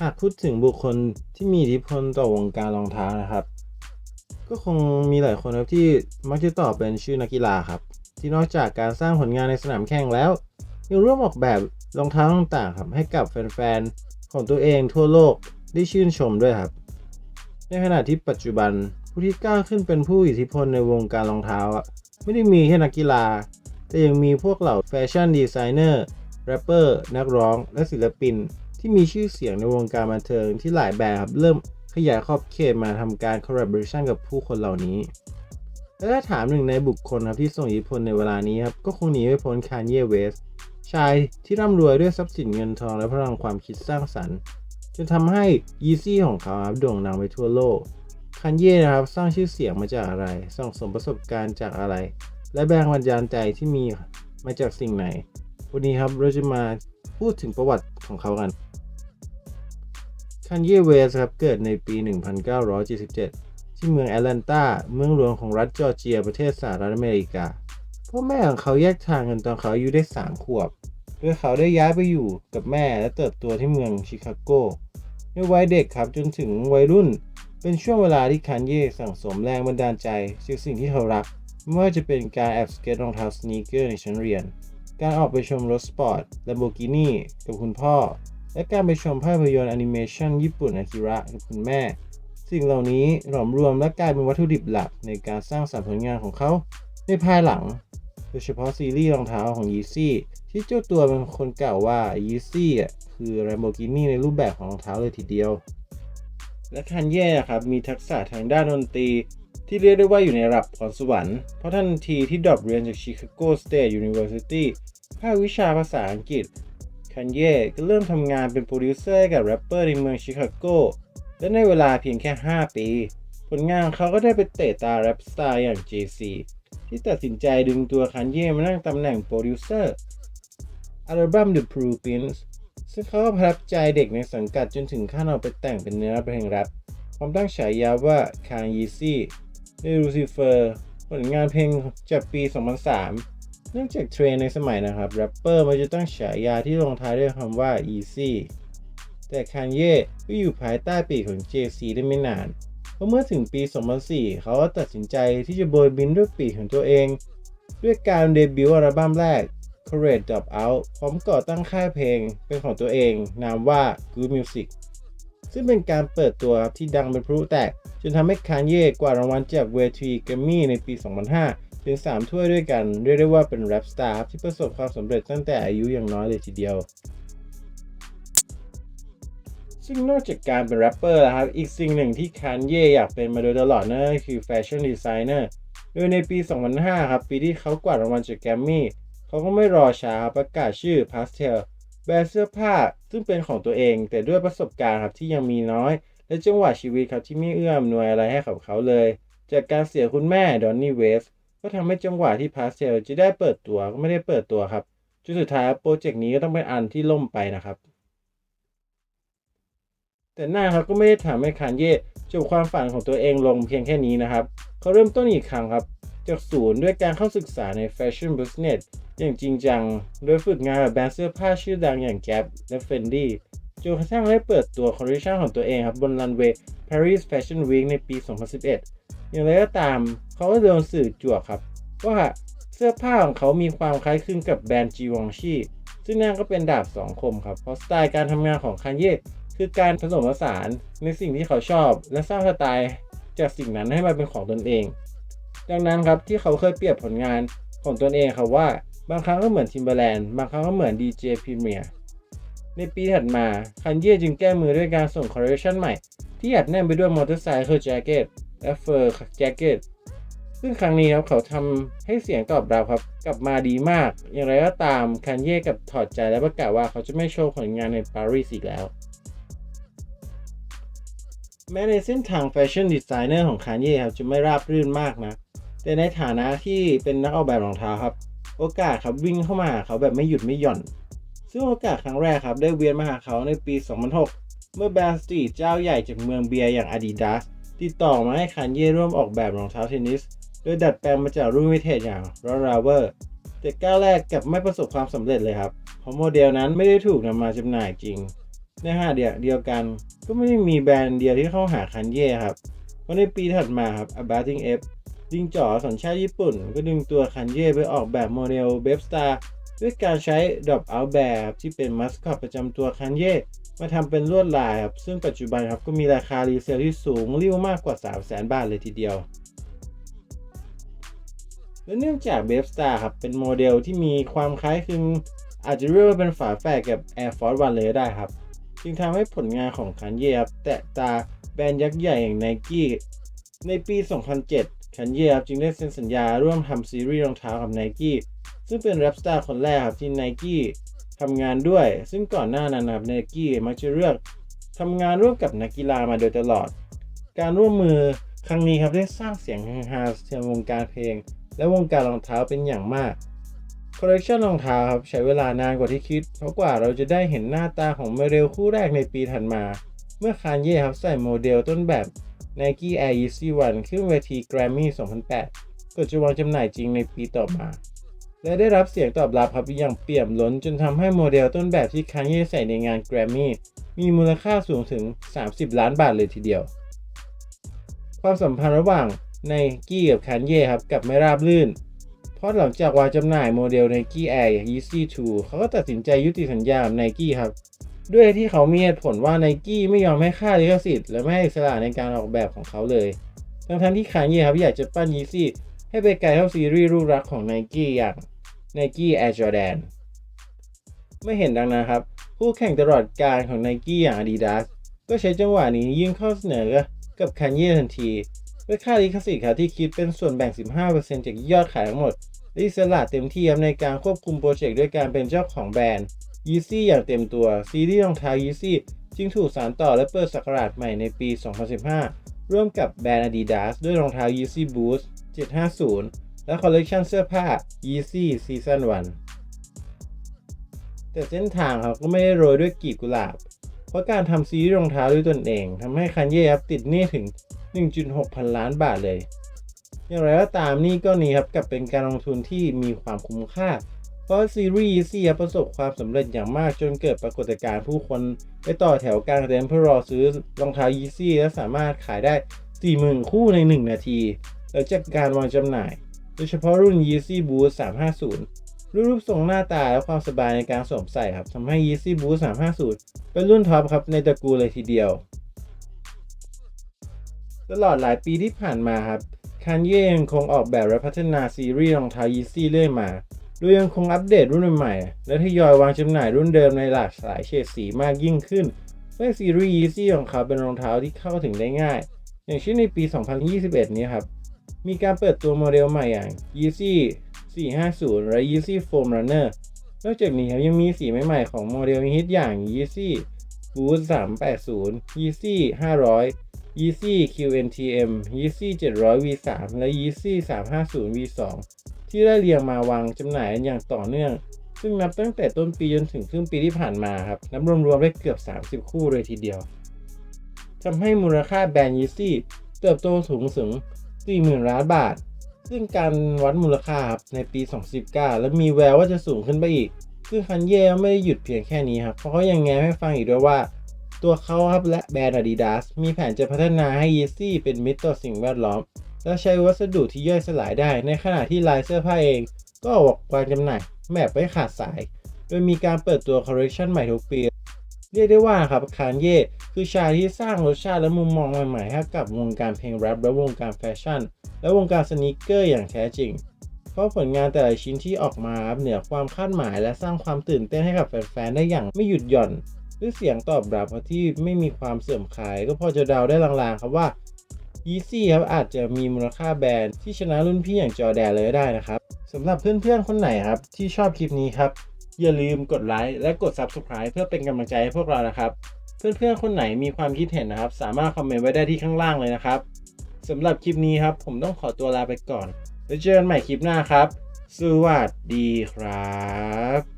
หากพูดถึงบุคคลที่มีอิทธิพลต่อวงการรองเท้านะครับ ก็คงมีหลายคนครับที่มักจะตอบเป็นชื่อนักกีฬาครับ ที่นอกจากการสร้างผลงานในสนามแข่งแล้ว ยังร่วมออกแบบรองเท้าต่างๆครับให้กับแฟนๆของตัวเองทั่วโลกได้ชื่นชมด้วยครับ ในขณะที่ปัจจุบันผู้ที่ก้าวขึ้นเป็นผู้อิทธิพลในวงการรองเท้าอะไม่ได้มีแค่นักกีฬา แต่ยังมีพวกเหล่าแฟชั่นดีไซเนอร์แรปเปอร์นักร้องและศิลปิน ที่มีชื่อเสียงในวงการบันเทิงที่หลายแบรนด์ครับเริ่มขยายขอบเขตมาทำการ collaboration กับผู้คนเหล่านี้ และถ้าถามหนึ่งในบุคคลครับที่ส่งอิทธิพลในเวลานี้ครับก็คงหนีไม่พ้นคานเยเวสชายที่ร่ำรวยด้วยทรัพย์สินเงินทองและพลังความคิดสร้างสรรค์จนทำให้ยีซี่ของเขาครับโด่งดังไปทั่วโลกคันเย่นะครับสร้างชื่อเสียงมาจากอะไรสั่งสมประสบการณ์จากอะไร และแรงบันดาลใจที่มีมาจากสิ่งไหน วันนี้ครับเราจะมาพูดถึงประวัติของเขากัน คันเยเวสครับเกิดในปี 1977 ที่เมืองแอตแลนตา เมืองหลวงของรัฐจอร์เจียประเทศสหรัฐอเมริกา พ่อแม่ของเขาแยกทางกันตอนเขาอายุได้ 3 ขวบ โดยเขาได้ย้ายไปอยู่กับแม่และเติบโตที่เมืองชิคาโก ในวัยเด็กครับจนถึงวัยรุ่น เป็นช่วงเวลาที่คันเย่สั่งสมแรงบันดาลใจจากสิ่งที่เขารัก ไม่ว่าจะเป็นการแอบสเก็ตรองเท้าสนีกเกอร์ในชั้นเรียน การออกไปชมรถสปอร์ต Lamborghini กับคุณพ่อ และการไปชมภาพยนตร์แอนิเมชันญี่ปุ่นอากิระกับคุณแม่ สิ่งเหล่านี้หลอมรวมและกลายเป็นวัตถุดิบหลักในการสร้างสรรค์ผลงานของเขาในภายหลัง โดยเฉพาะซีรีส์รองเท้าของ Yeezy ที่เจ้าตัวเป็นคนกล่าวว่า Yeezy อะคือ Lamborghini ในรูปแบบของรองเท้าเลยทีเดียว และคันเย่ครับมีทักษะทางด้านดนตรีที่เรียกได้ว่าอยู่ในระดับพรสวรรค์ เพราะทันทีที่ดรอปเรียนจาก Chicago State University ภาควิชาภาษาอังกฤษ คันเย่ก็เริ่มทำงานเป็นโปรดิวเซอร์กับแรปเปอร์ในเมืองชิคาโก และในเวลาเพียงแค่ 5 ปี ผลงานเขาก็ได้ไปเตะตาแรปสตาร์อย่าง JC ที่ตัดสินใจดึงตัวคันเย่มานั่งตำแหน่งโปรดิวเซอร์ อัลบั้ม The Blueprints ซึ่งเขาก็ประทับใจเด็กในสังกัดจนถึงขั้นเอาไปแต่งเป็นเนื้อเพลงแรปพร้อมตั้งฉายาว่าคางยีซี่ในลูซิเฟอร์ผลงานเพลงจากปี 2003 เนื่องจากเทรนในสมัยนะครับแรปเปอร์มันจะตั้งฉายาที่ลงท้ายด้วยคำว่า Easy แต่คานเย่ก็อยู่ภายใต้ปีของ JC ได้ไม่นาน เพราะเมื่อถึงปี 2004 เขาก็ตัดสินใจที่จะโบยบินด้วยปีของตัวเอง ด้วยการเดบิวต์อัลบั้มแรก Courage Drop Out พร้อมก่อตั้งค่ายเพลงเป็นของตัวเอง นามว่า Good Music ซึ่งเป็นการเปิดตัวที่ดังเป็นพลุแตก จนทำให้คานเย่กว่ารางวัลจากเวทีแกรมมี่ในปี 2005 ถึง 3 ถ้วยด้วยกัน เรียกได้ว่าเป็นแรปสตาร์ที่ประสบความสำเร็จตั้งแต่อายุยังน้อยเลยทีเดียวซึ่งนอกจากการเป็นแรปเปอร์แล้วครับ อีกสิ่งหนึ่งที่คานเย่อยากเป็นมาโดยตลอดนั่นก็คือแฟชั่นดีไซเนอร์ โดยในปี 2005 ครับ ปีที่เขากวาดรางวัลจากแกรมมี่ เขาก็ไม่รอช้าประกาศชื่อ Pastel แบรนด์เสื้อผ้า ซึ่งเป็นของตัวเอง แต่ด้วยประสบการณ์ครับที่ยังมีน้อย และจังหวะชีวิตครับที่ไม่เอื้ออำนวยอะไรให้กับเขาเลย จากการเสียคุณแม่ดอนนี่เวส ก็ทำให้จังหวะที่ Pastel จะได้เปิดตัวก็ไม่ได้เปิดตัวครับจนสุดท้ายโปรเจกต์นี้ก็ต้องเป็นอันที่ล่มไปนะครับ แต่หน้าเขาก็ไม่ได้ทำให้คานเย่จบความฝันของตัวเองลงเพียงแค่นี้นะครับเขาเริ่มต้นอีกครั้งครับ จากศูนย์ด้วยการเข้าศึกษาในแฟชั่นบิสเนสอย่างจริงจัง โดยฝึกงานกับแบรนด์เสื้อผ้าชื่อดังอย่าง Gap และ Fendi จนกระทั่งได้เปิดตัวคอลเลคชันของตัวเองครับบนรันเวย์ Paris Fashion Week ในปี 2011 อย่างไรก็ตาม เขาก็โดนสื่อจวครับ ว่าเสื้อผ้าของเขามีความคล้ายคลึงกับแบรนด์ Givenchy ซึ่งนั่นก็เป็นดาบสองคมครับ เพราะสไตล์การทำงานของคันเย่คือการผสมผสานในสิ่งที่เขาชอบ และสร้างสไตล์จากสิ่งนั้นให้มาเป็นของตนเอง ดังนั้นครับที่เขาเคยเปรียบผลงานของตนเองครับว่าบางครั้งก็เหมือนทิมเบอร์แลนด์บางครั้งก็เหมือน DJ Premier ในปีถัดมาคันเย่จึงแก้มือด้วยการส่งคอลเลคชันใหม่ ที่อัดแน่นไปด้วยมอเตอร์ไซค์แจ็คเก็ตและเฟอร์แจ็คเก็ต ซึ่งครั้งนี้ครับเขาทำให้เสียงตอบรับครับกลับมาดีมาก อย่างไรก็ตามคันเย่กับถอดใจและประกาศว่าเขาจะไม่โชว์ผลงานในปารีสอีกแล้ว แม้ในเส้นทางแฟชั่นดีไซเนอร์ของคานเย่ครับจะไม่ราบรื่นมากนะ แต่ในฐานะที่เป็นนักออกแบบรองเท้าครับ โอกาสครับวิ่งเข้ามาหาเขาแบบไม่หยุดไม่หย่อน ซึ่งโอกาสครั้งแรกครับได้เวียนมาหาเขาในปี 2006 เมื่อแบรนด์สตรีทเจ้าใหญ่จากเมืองเบียร์อย่าง Adidas ติดต่อมาให้คานเย่ร่วมออกแบบรองเท้าเทนนิส โดยดัดแปลงมาจากรุ่นวิเทจอย่าง r o r a v e r แต่ก้าวแรกกลับไม่ประสบความสำเร็จเลยครับ เพราะโมเดลนั้นไม่ได้ถูกนำมาจำหน่ายจริง ในขณะเดียวเดียวกัน ก็ไม่ได้มีแบรนด์เดียวที่เข้าหาคันเย่ครับเพราะในปีถัดมาครับ a b a t i n g F จิงจ๋อสัญชาติญี่ปุ่น ก็ดึงตัวคันเย่ไปออกแบบโมเดล b e b Star ด้วยการใช้ Drop Out Bear ครับที่เป็นมัสคอตประจำตัวคันเย่มาทำเป็นลวดลายครับ ซึ่งปัจจุบันครับก็มีราคารีเซลที่สูงริ้วมากกว่า 3 0 0 0 0 0 บาทเลยทีเดียว และเนื่องจาก b e b Star ครับ เป็นโมเดลที่มีความคล้ายคลึงอาจจะเรียกว่าเป็นฝาแฝดกับ Air Force One เลยก็ได้ครับ จึงทำให้ผลงานของคันเย่ครับ แตะตาแบรนด์ยักษ์ใหญ่อย่าง Nike ในปี 2007 คันเย่ครับจึงได้เซ็นสัญญาร่วมทำซีรีส์รองเท้ากับ Nike ซึ่งเป็นแรปสตาร์คนแรกครับที่ Nike ทำงานด้วย ซึ่งก่อนหน้านั้นครับ Nike มักจะเลือกทำงานร่วมกับนักกีฬามาโดยตลอด การร่วมมือครั้งนี้ครับได้สร้างเสียงฮือฮาในวงการเพลง และวงการรองเท้าเป็นอย่างมากคอลเลคชันรองเท้าครับใช้เวลานานกว่าที่คิด เพราะกว่าเราจะได้เห็นหน้าตาของโมเดลคู่แรกในปีถัดมา เมื่อคานเย่ครับใส่โมเดลต้นแบบ Nike Air Yeezy 1ขึ้นเวที Grammy 2008ก่อนจะวางจำหน่ายจริงในปีต่อมา และได้รับเสียงตอบรับครับอย่างเปี่ยมล้นจนทำให้โมเดลต้นแบบที่คานเย่ใส่ในงาน Grammy มีมูลค่าสูงถึง 30 ล้านบาทเลยทีเดียว ความสัมพันธ์ระหว่าง ไนกี้กับคานเย่ครับกับไม่ราบรื่น เพราะหลังจากวางจำหน่ายโมเดล Nike Air Yeezy 2เขาก็ตัดสินใจยุติสัญญากับ Nike ครับ ด้วยที่เขามีเหตุผลว่า Nike ไม่ยอมให้ค่าลิขสิทธิ์และไม่ให้อิสระในการออกแบบของเขาเลย ทั้งทั้งที่คานเย่ครับอยากจะปั้น Yeezy ให้ไปไกลเท่าซีรีส์รูปรักของ Nike อย่าง Nike Air Jordan ไม่เห็นดังนั้นครับคู่แข่งตลอดการของ Nike อย่าง Adidas ก็ใช้จังหวะนี้ยื่นข้อเสนอกับคันเย่ทันที ด้วยค่าลิขสิทธิ์ครับที่คิดเป็นส่วนแบ่ง 15%จากยอดขายทั้งหมดอิสระเต็มที่ในการควบคุมโปรเจกต์ด้วยการเป็นเจ้าของแบรนด์ Yeezy อย่างเต็มตัว ซีรีส์รองเท้า Yeezy จึงถูกสานต่อและเปิดสักราชใหม่ในปี 2015 ร่วมกับแบรนด์ Adidas ด้วยรองเท้า Yeezy Boost 750 และคอลเลกชันเสื้อผ้า Yeezy Season 1 แต่เส้นทางครับก็ไม่ได้โรยด้วยกีบกุหลาบ เพราะการทำซีรีส์รองเท้าด้วยตนเองทำให้คันเย่ครับติดหนี้ถึง 1.6 พันล้านบาทเลย อย่างไรก็ตามนี่ก็นี้ครับกับเป็นการลงทุนที่มีความคุ้มค่า เพราะซีรีส์ Yeezy ครับประสบความสำเร็จอย่างมากจนเกิดปรากฏการณ์ผู้คนไปต่อแถวกลางเต็นท์เพื่อรอซื้อรองเท้า Yeezy และสามารถขายได้ 40,000 คู่ใน 1 นาทีหลังจากการวางจำหน่าย โดยเฉพาะรุ่น Yeezy Boost 350 รูปทรงหน้าตาและความสบายในการสวมใส่ครับทำให้ Yeezy Boost 350 เป็นรุ่นท็อปครับในตระกูลเลยทีเดียว ตลอดหลายปีที่ผ่านมาครับคันเย่ยังคงออกแบบและพัฒนาซีรีส์รองเท้า Yeezy เรื่อยมาโดยยังคงอัปเดตรุ่นใหม่ และทยอยวางจำหน่ายรุ่นเดิมในหลากหลายเฉดสีมากยิ่งขึ้นเพื่อซีรีส์ Yeezy ของเขาเป็นรองเท้าที่เข้าถึงได้ง่าย อย่างเช่นในปี 2021 นี้ครับมีการเปิดตัวโมเดลใหม่อย่าง Yeezy 450 และ Yeezy Foam Runner นอกจากนี้ครับยังมีสีใหม่ๆของโมเดลฮิตอย่าง Yeezy Boost 380 Yeezy 500 Yeezy QNTM Yeezy 700 V3 และ Yeezy 350 V2 ที่ได้เรียงมาวางจำหน่ายอย่างต่อเนื่อง ซึ่งนับตั้งแต่ต้นปีจนถึงครึ่งปีที่ผ่านมาครับ นับรวมๆได้เกือบ 30 คู่เลยทีเดียวทำให้มูลค่าแบรนด์ Yeezy เติบโตสูงถึง 40,000 ล้านบาท ซึ่งการวัดมูลค่าครับในปี 2019 และมีแววว่าจะสูงขึ้นไปอีก ซึ่งคันเย่ไม่ได้หยุดเพียงแค่นี้ครับ เพราะเขายังแง้มให้ฟังอีกด้วยว่า ตัวเขาครับและแบรนด์ Adidas มีแผนจะพัฒนาให้ Yeezy เป็นมิตรต่อสิ่งแวดล้อม และใช้วัสดุที่ย่อยสลายได้ ในขณะที่ลายเสื้อผ้าเอง ก็ออกวางจำหน่ายแบบไม่ขาดสาย โดยมีการเปิดตัวคอลเลคชันใหม่ทุกปีเรียกได้ว่าครับคานเย่คือชายที่สร้างรสชาติและมุมมองใหม่ๆให้กับวงการเพลงแรปและวงการแฟชั่น และวงการสนีกเกอร์อย่างแท้จริง เพราะผลงานแต่ละชิ้นที่ออกมาครับเหนือความคาดหมาย และสร้างความตื่นเต้นให้กับแฟนๆได้อย่างไม่หยุดหย่อน ด้วยเสียงตอบรับที่ไม่มีความเสื่อมคลาย ก็พอจะเดาได้ลางๆครับว่า Yeezy ครับอาจจะมีมูลค่าแบรนด์ที่ชนะรุ่นพี่อย่างจอแดนเลยได้นะครับสำหรับเพื่อนๆคนไหนครับ ที่ชอบคลิปนี้ครับ อย่าลืมกดไลค์และกด Subscribe เพื่อเป็นกำลังใจให้พวกเรานะครับ เพื่อนๆคนไหนมีความคิดเห็นนะครับ สามารถคอมเมนต์ไว้ได้ที่ข้างล่างเลยนะครับสำหรับคลิปนี้ครับผมต้องขอตัวลาไปก่อน แล้วเจอกันใหม่คลิปหน้าครับ สวัสดีครับ